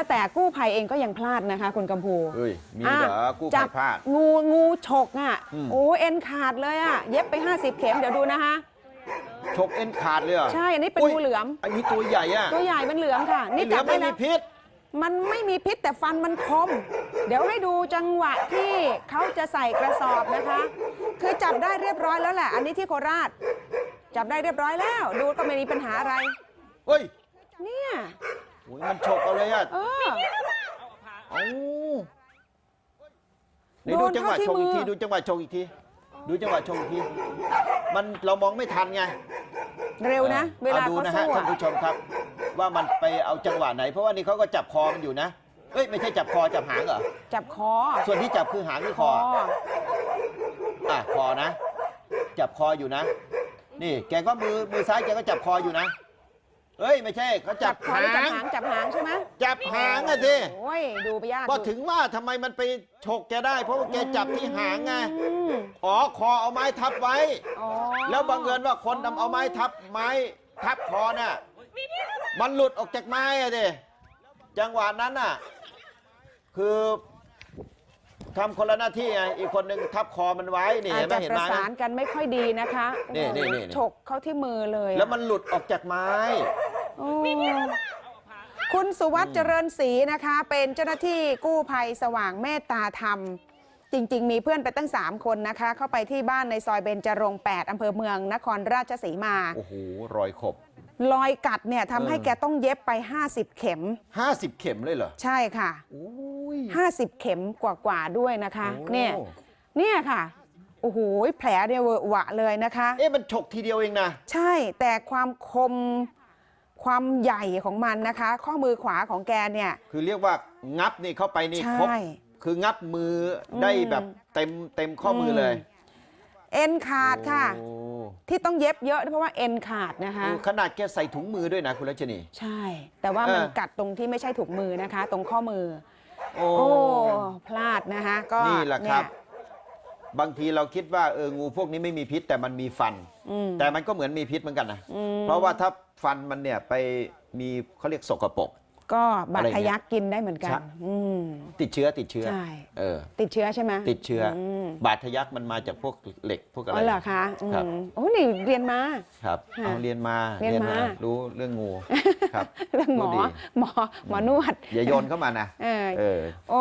แล้วแต่กู้ภัยเองก็ยังพลาดนะคะ คุณกัมพูเฮ้ยมีเหรอกู้จัภัยพลาดงูงูฉกอะอืมโอ้เอ็นขาดเลยอะเย็บไป 50 เข็มเดี๋ยวดูนะคะฉกเอ็นขาดเลยเหรอใช่ อันนี้เป็นอุ๊ยงูเหลือมอันนี้ตัวใหญ่อะตัวใหญ่เป็นเหลือมค่ะ นี่เหลืจัอบมได้ไม่มีแล้วพิษมันไม่มีพิษแต่ฟันมันคม เดี๋ยวให้ดูจังหวะที่เขาจะใส่กระสอบนะคะ คือจับได้เรียบร้อยแล้วแหละ อันนี้ที่โคราช จับได้เรียบร้อยแล้ว ดูก็ไม่มีปัญหาอะไร เฮ้ย เนี่ย โอ้ยมันฉกเอาเลยอะเออ เอ้าเดี๋ยวดูโดนจังหวะเข้าที่ชกอีกมือทีดูจังหวะชกอีกที ดูจังหวะชกอีกที มันเรามองไม่ทันไงเร็วนะ เวลาอดูเขานะฮะสู้ท่านอะผู้ชมครับ ว่ามันไปเอาจังหวะไหน เพราะว่านี่เขาก็จับคอมันอยู่นะเอ้ยไม่ใช่จับคอจับหางเหรอ จับคอส่วนที่จับคือหางหรือคคอ ออะคอนะ จับคออยู่นะ นี่ แกก็มือมือซ้ายแกก็จับคออยู่นะ เอ้ยไม่ใช่เขาจัจับบคอหาหรือจับง หางจับหางใช่ไหมจับหางอะสิโอ้ยดูไปยากก็ดูถึงว่าทำไมมันไปฉกแกได้ เพราะว่าแกจับที่หางไงอืมอ๋อคอเอาไม้ทับไว้ อ๋อแล้วบังเอิญว่าคนนำเอาไม้ทับไม้ทับคอน่ะมันหลุดออกจากไม้อะดิจังหวะนั้นน่ะ คือทำคนละหน้าที่ไงอีกคนหนึ่งทับคอมันไว้นี่อาจเห็นไหมจะเห็นปไหระมสานกันไม่ค่อยดีนะคะนี่โอ้โหนี่นี่ ฉกเข้าที่มือเลยอะแล้วมันหลุดออกจากไม้โอ้ คุณสุวัสด์เจริญศรีนะคะ เป็นเจ้าหน้าที่กู้ภัยสว่างเมตตาธรรม จริง ๆ มีเพื่อนไปตั้ง 3 คนนะคะ เข้าไปที่บ้านในซอยเบญจรงค์8อำเภอเมืองนครราชสีมา โอ้โหรอยขบ รอยกัดเนี่ยทำให้เออแกต้องเย็บไป 50 เข็ม 50 เข็มเลยเหรอใช่ค่ะโอ้ย 50 เข็มกว่าๆด้วยนะคะ โอ้ เนี่ยเนี่ยค่ะโอ้โหแผลเนี่ยเวอะหวะเลยนะคะ เอ๊ะมันฉกทีเดียวเองนะ ใช่แต่ความคม ความใหญ่ของมันนะคะ ข้อมือขวาของแกเนี่ย คือเรียกว่างับนี่เข้าไปนี่ใช่ครบคืองับมือได้อืมแบบเต็มเต็มข้อมือเลยเอ็นขาดค่ะ โอ้ที่ต้องเย็บเยอะเพราะว่าเอ็นขาดนะคะ ขนาดแกใส่ถุงมือด้วยนะคุณรัชนี ใช่ แต่ว่ามันเออ กัดตรงที่ไม่ใช่ถุงมือนะคะ ตรงข้อมือ โอ้ โอ้ พลาดนะคะ ก็นี่แหละครับเย บางทีเราคิดว่าเอองูพวกนี้ไม่มีพิษแต่มันมีฟันอืมแต่มันก็เหมือนมีพิษเหมือนกันนะอืมเพราะว่าถ้าฟันมันเนี่ยไปมีเขาเรียกสกปรก ก็บาดอะไรทะเงี้ยยักกินได้เหมือนกันใช่อืม ติดเชื้อติดเชื้อใช่เออ ติดเชื้อใช่ไหมติดเชื้ออมบาดทะยักมันมาจากพวกเหล็กพวกอะไรอ๋อเหรอคะอืครับมโอ้นี่เรียนมา ครับค่ะเอาเรียนมาเรียนมา รู้เรื่องงูครับเรื่องหมอพูดดีหมอหมอนวดอย่าโยนเข้ามานะเออเออโอ้